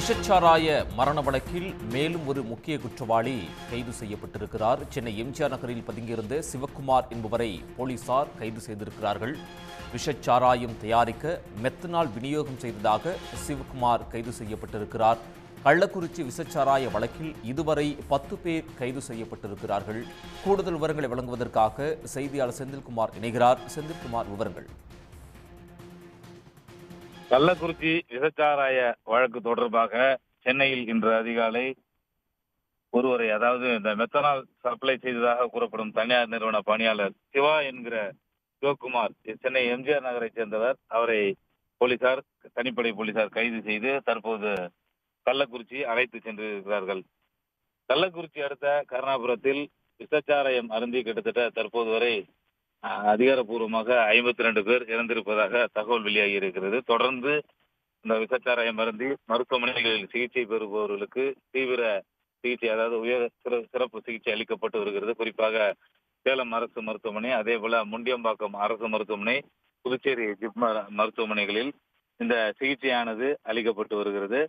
விஷச்சாராய மரண வழக்கில் மேலும் ஒரு முக்கிய குற்றவாளி கைது செய்யப்பட்டிருக்கிறார். சென்னை எம்ஜிஆர் நகரில் பதுங்கியிருந்த சிவக்குமார் என்பவரை போலீசார் கைது செய்திருக்கிறார்கள். விஷச்சாராயம் தயாரிக்க மெத்தனால் விநியோகம் செய்ததாக சிவக்குமார் கைது செய்யப்பட்டிருக்கிறார். கள்ளக்குறிச்சி விசச்சாராய வழக்கில் இதுவரை பத்து பேர் கைது செய்யப்பட்டிருக்கிறார்கள். கூடுதல் விவரங்களை வழங்குவதற்காக செய்தியாளர் செந்தில்குமார் இணைகிறார். செந்தில்குமார் விவரங்கள். கள்ளக்குறிச்சி விசச்சாராய வழக்கு தொடர்பாக சென்னையில் இன்று அதிகாலை ஒருவரை அதாவது இந்த மெத்தனால் சப்ளை செய்ததாக கூறப்படும் தனியார் நிறுவன பணியாளர் சிவா என்கிற சிவகுமார் சென்னை எம்ஜிஆர் நகரை சேர்ந்தவர். அவரை போலீசார் தனிப்படை போலீசார் கைது செய்து தற்போது கள்ளக்குறிச்சி அழைத்து சென்றிருக்கிறார்கள். கள்ளக்குறிச்சி அடுத்த கருணாபுரத்தில் விசச்சாராயம் அருந்தி கிட்டத்தட்ட தற்போது வரை அதிகாரப்பூர்வமாக ஐம்பத்தி ரெண்டு பேர் இறந்திருப்பதாக தகவல் வெளியாகி இருக்கிறது தொடர்ந்து இந்த விசச்சாராயம் மருந்தி மருத்துவமனைகளில் சிகிச்சை பெறுபவர்களுக்கு தீவிர சிகிச்சை அதாவது உயர் சிறப்பு சிகிச்சை அளிக்கப்பட்டு வருகிறது. குறிப்பாக சேலம் அரசு மருத்துவமனை அதே போல முண்டியம்பாக்கம் அரசு மருத்துவமனை புதுச்சேரி ஜிப்மர் மருத்துவமனைகளில் இந்த சிகிச்சையானது அளிக்கப்பட்டு வருகிறது.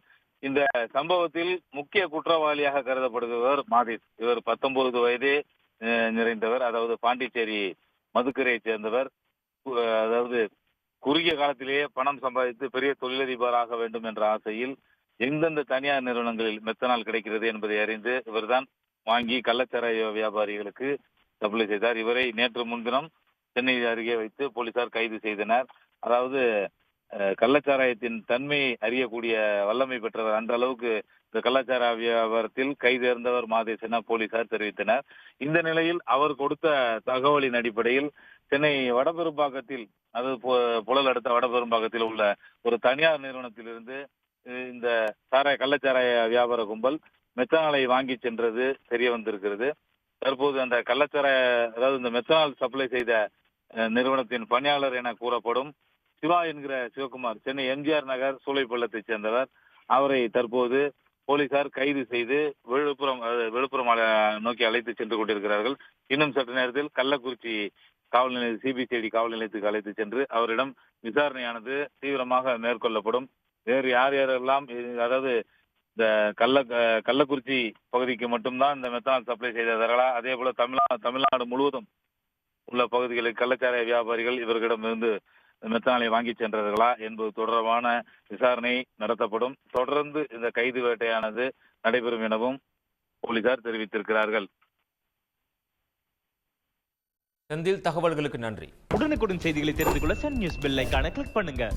இந்த சம்பவத்தில் முக்கிய குற்றவாளியாக கருதப்படுபவர் மாதேஷ் இவர் பத்தொன்பது வயதே அஹ், நிறைந்தவர். அதாவது பாண்டிச்சேரி மதுக்கரையை சேர்ந்தவர். அதாவது குறுகிய காலத்திலேயே பணம் சம்பாதித்து பெரிய தொழிலதிபராக வேண்டும் என்ற ஆசையில் எந்தெந்த தனியார் நிறுவனங்களில் மெத்தனால் கிடைக்கிறது என்பதை அறிந்து இவர்தான் வாங்கி கள்ளச்சாராய வியாபாரிகளுக்கு சப்ளை செய்தார். இவரை நேற்று முன்தினம் சென்னை அருகே வைத்து போலீசார் கைது செய்தனர். அதாவது கள்ளச்சாராயத்தின் தன்மையை அறியக்கூடிய வல்லமை பெற்றவர். அந்த அளவுக்கு இந்த கள்ளச்சார வியாபாரத்தில் கைதேர்ந்தவர் மாதேசனா போலீசார் தெரிவித்தனர். இந்த நிலையில் அவர் கொடுத்த தகவலின் அடிப்படையில் சென்னை வடபெரும்பாக்கத்தில் அதாவது புழல் அடுத்த வடபெரும்பாக்கத்தில் உள்ள ஒரு தனியார் நிறுவனத்திலிருந்து இந்த சாராய கள்ளச்சாராய வியாபார கும்பல் மெத்தனாலை வாங்கி சென்றது தெரிய வந்திருக்கிறது. தற்போது அந்த கள்ளச்சாராய அதாவது இந்த மெத்தனால் சப்ளை செய்த அஹ், நிறுவனத்தின் பணியாளர் என கூறப்படும் சிவா என்கிற சிவகுமார் சென்னை எம்ஜிஆர் நகர் சூளைப்பள்ளத்தைச் சேர்ந்தவர். அவரை தற்போது போலீசார் கைது செய்து விழுப்புரம் விழுப்புரம் நோக்கி அழைத்து சென்று கொண்டிருக்கிறார்கள். இன்னும் சற்று நேரத்தில் கள்ளக்குறிச்சி காவல் நிலைய சிபிசிஐடி காவல் நிலையத்துக்கு அழைத்து சென்று அவரிடம் விசாரணையானது தீவிரமாக மேற்கொள்ளப்படும். வேறு யார் யாரெல்லாம் அதாவது இந்த கள்ள கள்ளக்குறிச்சி பகுதிக்கு மட்டும்தான் இந்த மெத்தனால் சப்ளை செய்தார்களா? அதே போல தமிழ்நா தமிழ்நாடு முழுவதும் உள்ள பகுதிகளில் கள்ளச்சாராய வியாபாரிகள் இவர்களிடம் இருந்து மெத்தனாலை வாங்கி சென்றார்களா என்பது தொடர்பான விசாரணை நடத்தப்படும். தொடர்ந்து இந்த கைது வேட்டையானது நடைபெறும் எனவும் போலீசார் தெரிவித்திருக்கிறார்கள். செந்தில் தகவல்களுக்கு நன்றி. உடனுக்குடன் செய்திகளை தெரிந்து கொள்ள சன் நியூஸ் பெல் ஐகானை கிளிக் பண்ணுங்க.